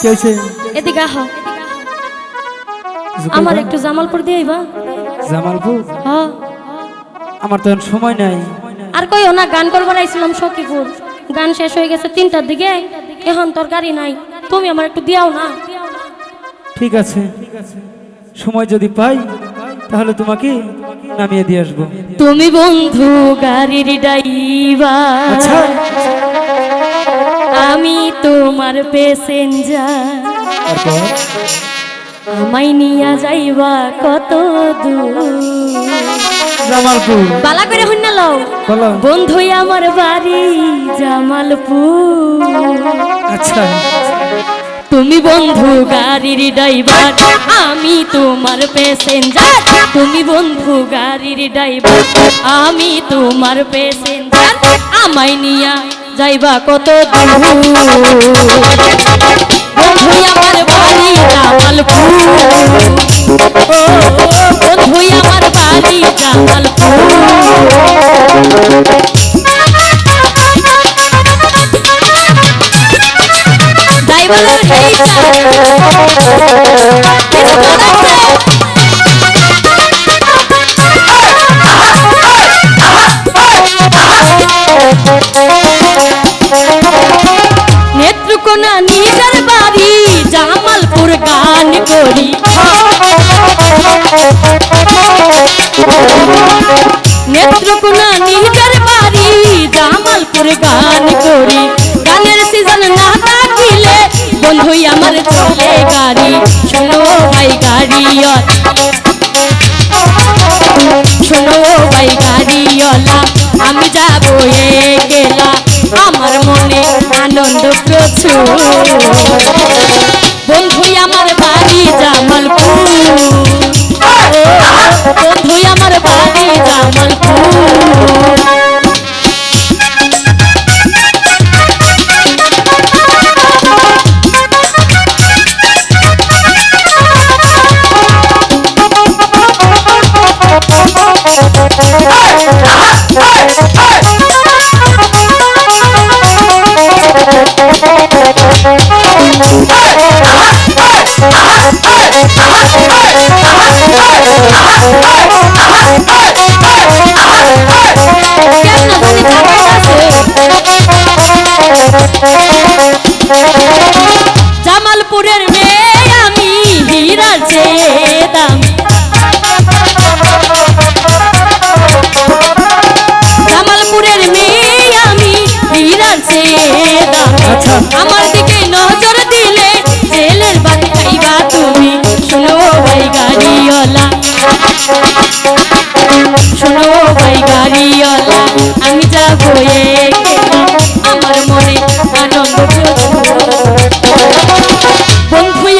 কি হয়েছে? এদিকে আহ। আমার একটু জামালপুর দিয়ে আইবা। জামালপুর? হ আমার তো সময় নাই। আর কইও না গান করবার আইছিলাম সখীপুর। গান শেষ হয়ে গেছে তিনটার দিকে। এখন তোর গাড়ি নাই। তুমি আমার একটু দিয়াও না। ঠিক আছে। সময় যদি পাই তাহলে তোমাকে নামিয়ে দিয়ে আসব। তুমি বন্ধু গাড়ির আচ্ছা। আমি তোমার প্যাসেঞ্জার আমায় নিয়া যাইবা কত দূর। জামালপুর। বালা করে হইন না লও। বন্ধু আমার বাড়ি জামালপুর। আচ্ছা। তুমি বন্ধু গাড়ির ড্রাইভার আমি তোমার প্যাসেঞ্জার তুমি বন্ধু গাড়ির ড্রাইভার আমি তোমার প্যাসেঞ্জার আমায় নিয়া যাইবা কত বন্ধু আমার বাড়ি জামালপুর বন্ধু আমার বাড়ি জামালপুর ড্রাইভারের নেত্রকোনা নিজের বাড়ি, জামালপুর গান করি। গানের সিজন না থাকিলে বন্ধুই আমার চলে গাড়ি শোনো ভাই গাড়ি শোনো ভাই গাড়িওয়ালা, আমি যাব গেলা আমার মনে আনন্দ প্রচুর। বন্ধু আমার জামালপুরের মেয়ে আমি হীরার চেয়ে দামি জামালপুরের মেয়ে আমি দামি আচ্ছা। আমার দিকে নজর শোনো আমি যাব আমার মনে আনন্দ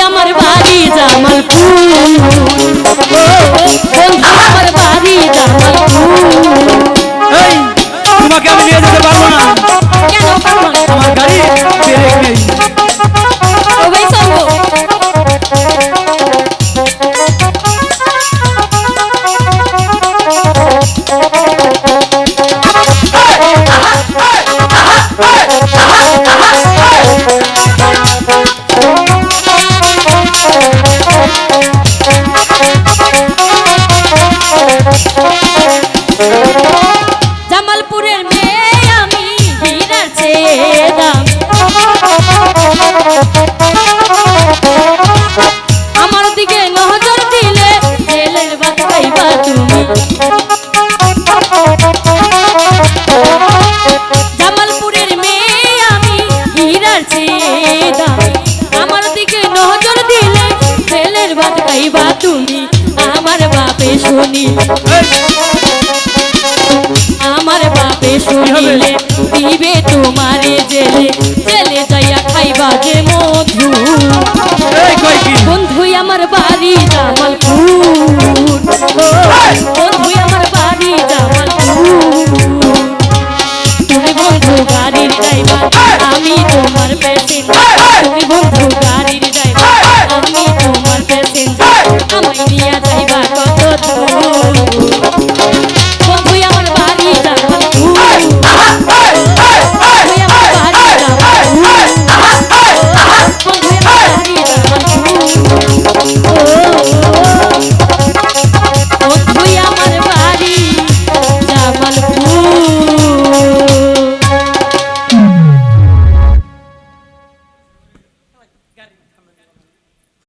আমার বাড়ি জামালপুর। শুনি আমার বাপে শুনিলে দিবে তোমারে জেলে জেলে যাইয়া খাইবা যে মধু।